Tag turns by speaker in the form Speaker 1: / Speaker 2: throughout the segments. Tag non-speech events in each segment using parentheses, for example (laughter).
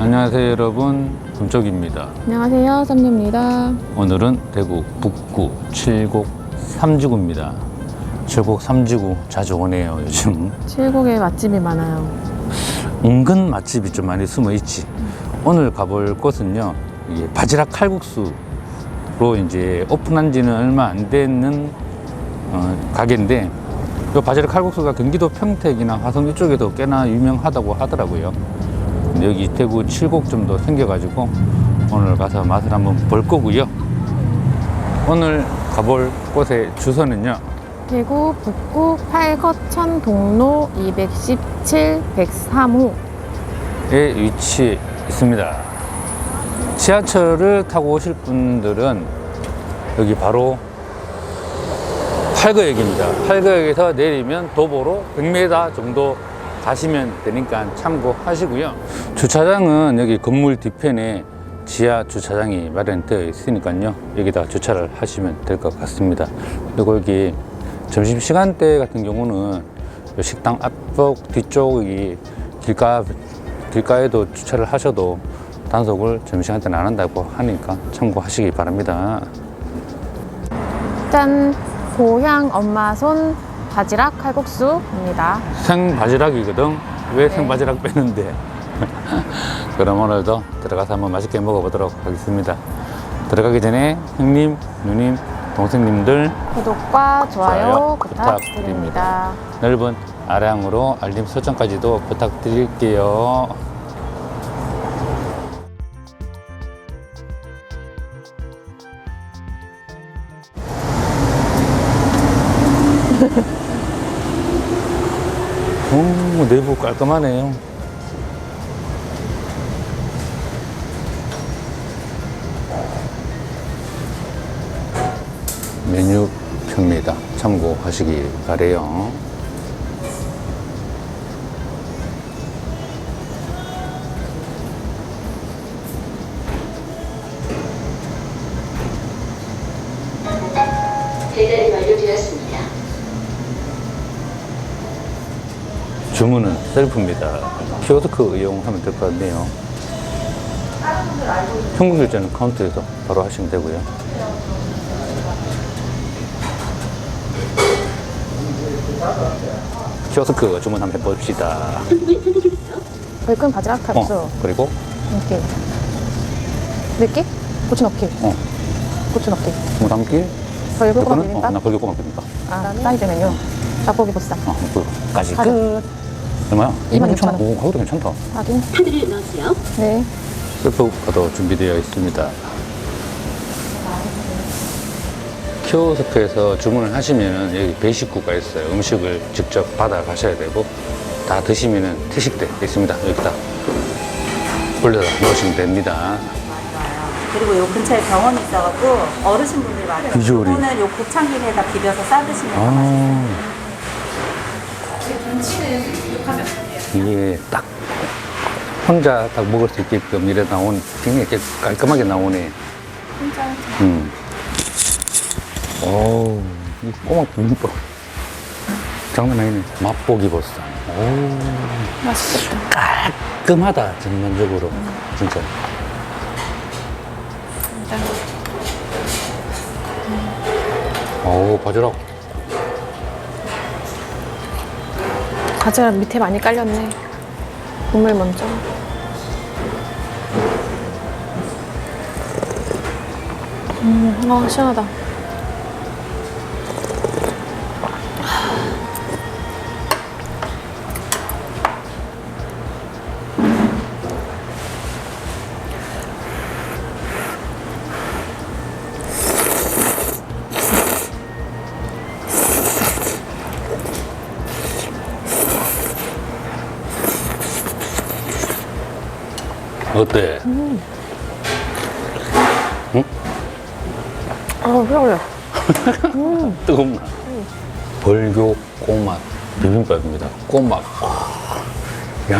Speaker 1: 안녕하세요 여러분. 금쪽입니다.
Speaker 2: 안녕하세요, 썸녀입니다.
Speaker 1: 오늘은 대구 북구 칠곡 삼지구입니다. 칠곡 삼지구 자주 오네요 요즘.
Speaker 2: 칠곡에 맛집이 많아요.
Speaker 1: 은근 맛집이 좀 많이 숨어 있지. 오늘 가볼 곳은요 이게 바지락 칼국수로 이제 오픈한 지는 얼마 안 되는 어, 가게인데 이 바지락 칼국수가 경기도 평택이나 화성 이쪽에도 꽤나 유명하다고 하더라고요 여기 대구 칠곡점도 생겨가지고 오늘 가서 맛을 한번 볼 거고요 오늘 가볼 곳의 주소는요
Speaker 2: 대구 북구 팔거천 동로 217 103호.
Speaker 1: 에 위치해 있습니다. 지하철을 타고 오실 분들은 여기 바로 팔거역입니다. 팔거역에서 내리면 도보로 100m 정도 가시면 되니까 참고하시고요. 주차장은 여기 건물 뒤편에 지하 주차장이 마련되어 있으니까요. 여기다 주차를 하시면 될 것 같습니다. 그리고 여기 점심시간 대 같은 경우는 요 식당 앞쪽 뒤쪽이 길가 길가에도 주차를 하셔도 단속을 점심시간 때는 안 한다고 하니까 참고하시기 바랍니다.
Speaker 2: 짠! 고향 엄마 손 바지락 칼국수입니다.
Speaker 1: 생바지락이거든. 왜
Speaker 2: 네.
Speaker 1: 생바지락 빼는데? (laughs) 그럼 오늘도 들어가서 한번 맛있게 먹어보도록 하겠습니다. 들어가기 전에 형님, 누님, 동생님들
Speaker 2: 구독과 좋아요,
Speaker 1: 좋아요
Speaker 2: 부탁드립니다.
Speaker 1: 넓은 아량으로 알림 설정까지도 부탁드릴게요. 내부 깔끔하네요. 메뉴표입니다. 참고하시기 바래요. 주문은 셀프입니다. 키오스크 이용하면 될 것 같네요. 현금 결제는 카운터에서 바로 하시면 되고요. 키오스크 주문 한번 해봅시다.
Speaker 2: 불끈 바지락 칼국수.
Speaker 1: 어, 그리고
Speaker 2: 이렇게. 몇개 고추 넣기.
Speaker 1: 어,
Speaker 2: 고추 넣기.
Speaker 1: 스무 담기.
Speaker 2: 꼬막
Speaker 1: 이거는 어,
Speaker 2: 비빔밥.
Speaker 1: 나 꼬막 비빔밥.
Speaker 2: 아, 메뉴. 닭고기 보쌈.
Speaker 1: 어, 그거까지
Speaker 2: 가자.
Speaker 1: 끝. 얼마야?
Speaker 2: 26,000 원.
Speaker 1: 오, 가격도 괜찮다.
Speaker 2: 확인.
Speaker 3: 카드를 넣으세요.
Speaker 2: 네.
Speaker 1: 셀프카도 준비되어 있습니다. 키오스크에서 주문을 하시면은 여기 배식구가 있어요. 음식을 직접 받아 가셔야 되고 다 드시면은 태식대 있습니다. 여기다 올려서 넣으시면 됩니다.
Speaker 4: 그리고 요 근처에 병원이 있어갖고 어르신분들이 많아요.
Speaker 1: 비주얼이.
Speaker 4: 이거는 요 곱창김에다 비벼서 싸드시면 더 맛있어요.
Speaker 1: 아. 이게 딱 혼자 딱 먹을 수 있게끔 이래 나온 굉장히 이렇게 깔끔하게 나오네. 음. 오, 이 꼬막 비빔밥. 장난 아니네. 맛보기 보쌈. 오.
Speaker 2: 맛있겠다.
Speaker 1: 깔끔하다 전반적으로 진짜 오 바지락
Speaker 2: 바지락 밑에 많이 깔렸네. 국물 먼저. 음, 아, 시원하다.
Speaker 1: 어때?
Speaker 2: 아, 회 올려.
Speaker 1: 뜨겁나? 벌교 꼬막. 비빔밥입니다. 꼬막. 양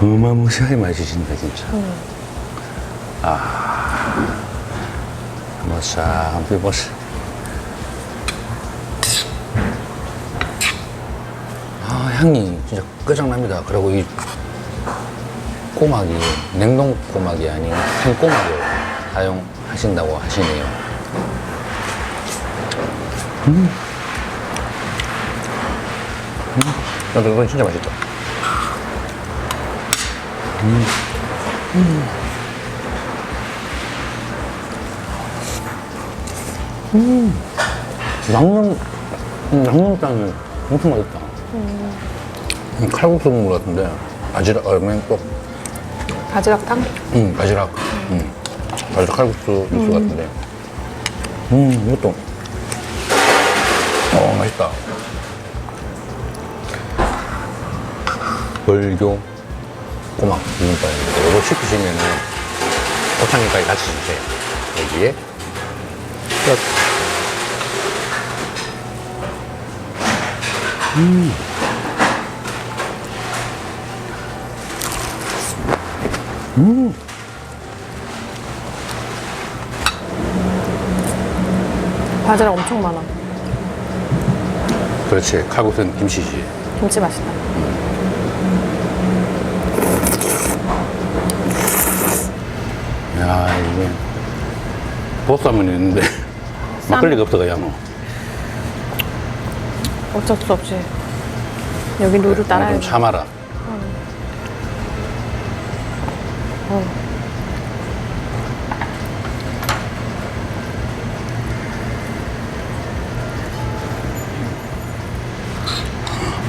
Speaker 1: 어마무시하게 맛있으신다 진짜. 아 한번 싹 한번 비벼보세요 아 향이 진짜 끝장납니다. 그리고 이 꼬막이 냉동 꼬막이 아닌 생꼬막을 사용하신다고 하시네요. 음. 음. 나도 이건 진짜 맛있다. 양념, 음, 양념장이 엄청 맛있다. 음, 칼국수 국물 같은데, 바지락, 아, 맨 또,
Speaker 2: 바지락탕?
Speaker 1: 음, 바지락. 음, 바지락 칼국수 육수 같은데. 음, 이것도. 어, 맛있다. 벌교 꼬막 비빔밥인데, 이거 시키시면은, 고창기까지 같이 주세요. 여기에. 끝.
Speaker 2: 바지락 엄청 많아.
Speaker 1: 그렇지. 칼국수는 김치지.
Speaker 2: 김치 맛있다.
Speaker 1: 야, 이게. 보쌈은 있는데, 막걸리가 없어가야 뭐.
Speaker 2: 어쩔 수 없지. 여기 룰을
Speaker 1: 좀
Speaker 2: 따라야지.
Speaker 1: 참아라.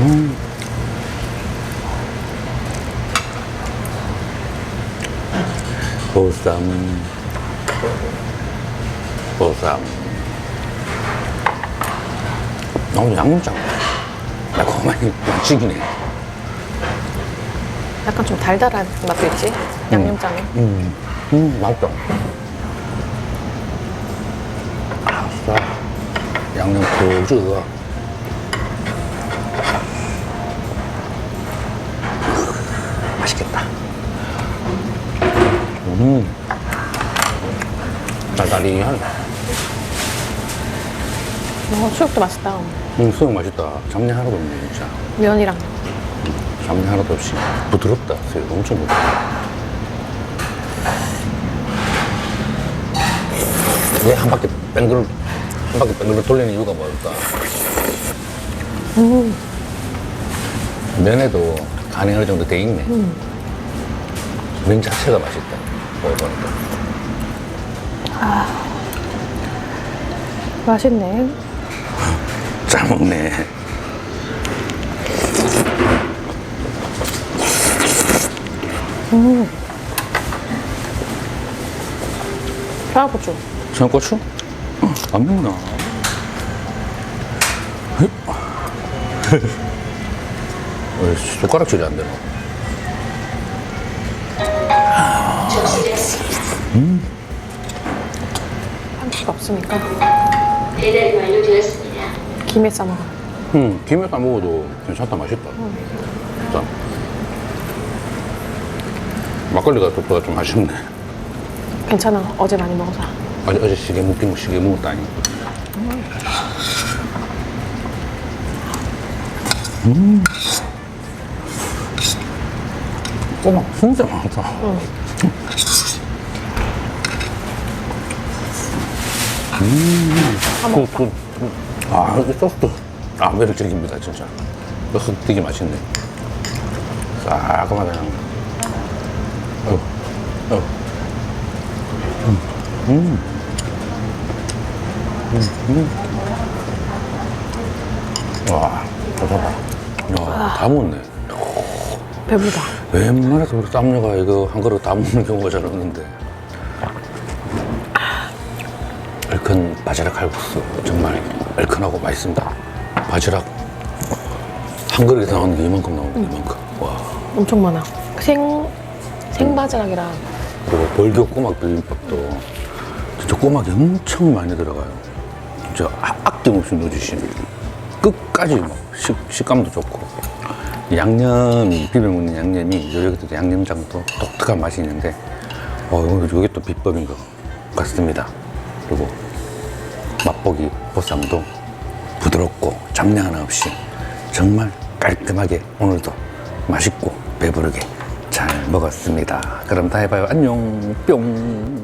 Speaker 1: 음. 보쌈, 보쌈. 너무 양념장. 매콤하니 맛지기네.
Speaker 2: 약간 좀 달달한 맛도 있지? 양념장에.
Speaker 1: 음, 음, 맛있다. 아싸. 양념 푹 찍어. 맛있겠다. 음. 달달이하네.
Speaker 2: 어, 수육도 맛있다.
Speaker 1: 음, 수육 맛있다. 잡내 하나도 없네, 진짜.
Speaker 2: 면이랑.
Speaker 1: 잡내 하나도 없이. 부드럽다. 수육 엄청 부드럽다. 왜한 바퀴 뺑글, 한 바퀴 뺑글 돌리는 이유가 뭘까? 면에도 간이 어느 정도 돼 있네. 면 자체가 맛있다. 먹어보니까.
Speaker 2: 맛있네.
Speaker 1: 잘 먹네.
Speaker 2: 청양고추.
Speaker 1: 청양고추? 어, 안 맵나? 왜 숟가락질이 안 되나?
Speaker 2: 한치가 없으니까
Speaker 3: 배달이 완료되었습니다.
Speaker 2: 김에 싸 먹어.
Speaker 1: 응, 김에 싸 먹어도 괜찮다, 맛있다. 자. 막걸리가 또 좀 아쉽네.
Speaker 2: 괜찮아. 어제 많이 먹어서.
Speaker 1: 어제, 어제 시계 묶인 거 시계 먹었다니. 음. 꼬막 진짜 많다. 음. 그, 그, 그, 아, 이 소스도 아, 매력적입니다, 진짜. 소스 되게 맛있네. 깔끔하다, 그냥. 어, 어. 와, 좋다. 야, 다 먹네.
Speaker 2: 배부르다.
Speaker 1: 웬만해서 우리 쌈녀가 이거 한 그릇 다 먹는 경우가 잘 없는데. 얼큰 바지락 칼국수 정말 얼큰하고 맛있습니다. 바지락 한 그릇에 나오는 게 이만큼 나오는 게 이만큼. 와.
Speaker 2: 엄청 많아. 생, 생바지락이랑
Speaker 1: 그리고 벌교 꼬막 비빔밥도 진짜 꼬막이 엄청 많이 들어가요. 진짜 아- 아낌없이 넣어주시면 끝까지 뭐 식, 식감도 좋고 양념이 비벼 먹는 양념이 여기도 양념장도 독특한 맛이 있는데 어 이게 또 비법인 것 같습니다. 그리고 맛보기 보쌈도 부드럽고 잡내 하나 없이 정말 깔끔하게 오늘도 맛있고 배부르게 잘 먹었습니다. 그럼 다 해봐요. 안녕 뿅.